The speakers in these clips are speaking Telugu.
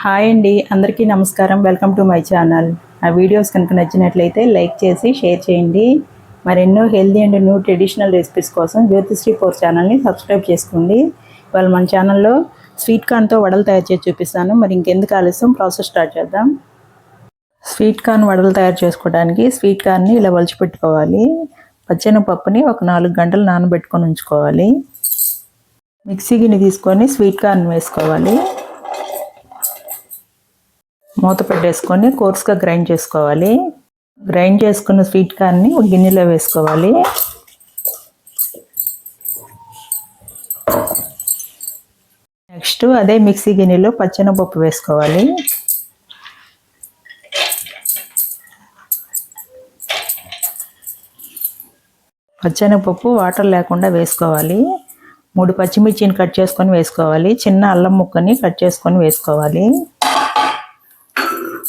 హాయ్ అండి అందరికీ నమస్కారం. వెల్కమ్ టు మై ఛానల్ నా వీడియోస్ కనుక నచ్చినట్లయితే లైక్ చేసి షేర్ చేయండి. మరెన్నో healthy and new traditional recipes కోసం జ్యోతిశ్రీ ఫోర్ ఛానల్ని సబ్స్క్రైబ్ చేసుకోండి. వాళ్ళు మన ఛానల్లో స్వీట్ కార్న్తో వడలు తయారు చేసి చూపిస్తాను. మరి ఇంకెందుకు ఆలస్యం? ప్రాసెస్ స్టార్ట్ చేద్దాం. స్వీట్ కార్న్ వడలు తయారు చేసుకోవడానికి స్వీట్ కార్న్ని ఇలా పెట్టుకోవాలి. పచ్చెనపప్పుని ఒక నాలుగు గంటలు నానబెట్టుకొని ఉంచుకోవాలి. మిక్సీ గిన్నె తీసుకొని స్వీట్ కార్న్ వేసుకోవాలి. మూత పెట్టేసుకొని కోర్స్గా గ్రైండ్ చేసుకోవాలి. గ్రైండ్ చేసుకున్న స్వీట్ కార్న్ని ఒక గిన్నెలో వేసుకోవాలి. నెక్స్ట్ అదే మిక్సీ గిన్నెలో పచ్చెనపప్పు వేసుకోవాలి. పచ్చెనపప్పు వాటర్ లేకుండా వేసుకోవాలి. మూడు పచ్చిమిర్చిని కట్ చేసుకొని వేసుకోవాలి. చిన్న అల్లం ముక్కని కట్ చేసుకొని వేసుకోవాలి.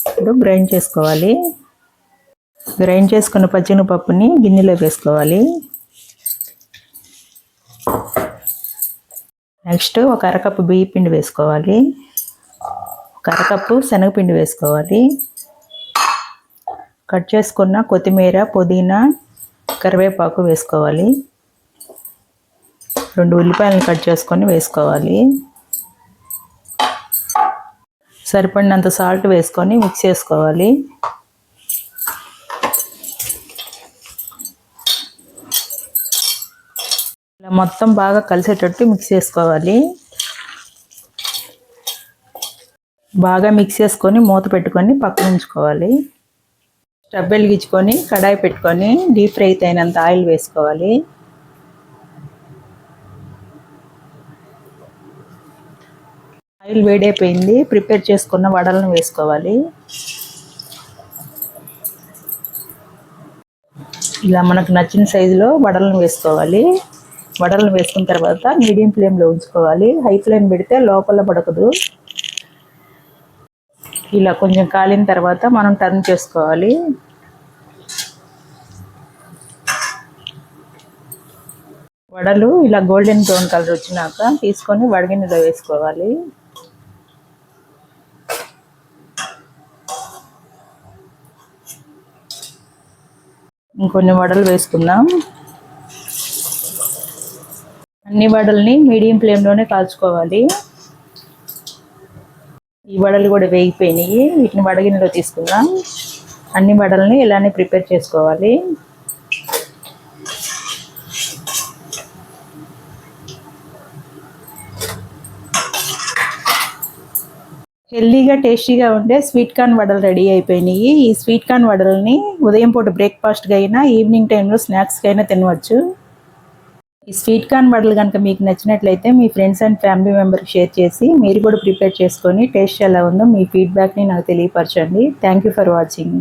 ఇప్పుడు గ్రైండ్ చేసుకోవాలి. గ్రైండ్ చేసుకున్న పచ్చినపప్పుని గిన్నెలో వేసుకోవాలి. నెక్స్ట్ ఒక అరకప్పు బియ్య పిండి వేసుకోవాలి. ఒక అరకప్పు శనగపిండి వేసుకోవాలి. కట్ చేసుకున్న కొత్తిమీర పుదీనా కరివేపాకు వేసుకోవాలి. రెండు ఉల్లిపాయలను కట్ చేసుకొని వేసుకోవాలి. సరిపడినంత సాల్ట్ వేసుకొని మిక్స్ చేసుకోవాలి. ఇలా మొత్తం బాగా కలిసేటట్టు మిక్స్ చేసుకోవాలి. బాగా మిక్స్ చేసుకొని మూత పెట్టుకొని పక్కన ఉంచుకోవాలి. స్టవ్ వెలిగించుకొని కడాయి పెట్టుకొని డీప్ ఫ్రై అయినంత ఆయిల్ వేసుకోవాలి. ఆయిల్ వేడైపోయింది. ప్రిపేర్ చేసుకున్న వడలను వేసుకోవాలి. ఇలా మనకు నచ్చిన సైజులో వడలను వేసుకోవాలి. వడలను వేసుకున్న తర్వాత మీడియం ఫ్లేమ్లో ఉంచుకోవాలి. హై ఫ్లేమ్ పెడితే లోపల పడకదు. ఇలా కొంచెం కాలిన తర్వాత మనం టర్న్ చేసుకోవాలి. వడలు ఇలా గోల్డెన్ బ్రౌన్ కలర్ వచ్చినాక తీసుకొని వడగిన్నెలో వేసుకోవాలి. ఇంకొన్ని వడలు వేసుకుందాం. అన్ని వడల్ని మీడియం ఫ్లేమ్లోనే కాల్చుకోవాలి. ఈ వడలు కూడా వేగిపోయినాయి. వీటిని వడగిన్నెలో తీసుకుందాం. అన్ని వడల్ని ఇలానే ప్రిపేర్ చేసుకోవాలి. హెల్దీగా టేస్టీగా ఉండే స్వీట్ కార్న్ వడలు రెడీ అయిపోయినాయి. ఈ స్వీట్ కార్న్ వడల్ని ఉదయం పూట బ్రేక్ఫాస్ట్గా అయినా ఈవినింగ్ టైంలో స్నాక్స్కి అయినా తినవచ్చు. ఈ స్వీట్ కార్న్ వడలు కనుక మీకు నచ్చినట్లయితే మీ ఫ్రెండ్స్ అండ్ ఫ్యామిలీ మెంబర్కి షేర్ చేసి మీరు కూడా ప్రిపేర్ చేసుకొని టేస్ట్ ఎలా ఉందో మీ ఫీడ్బ్యాక్ని నాకు తెలియపరచండి. Thank you for watching.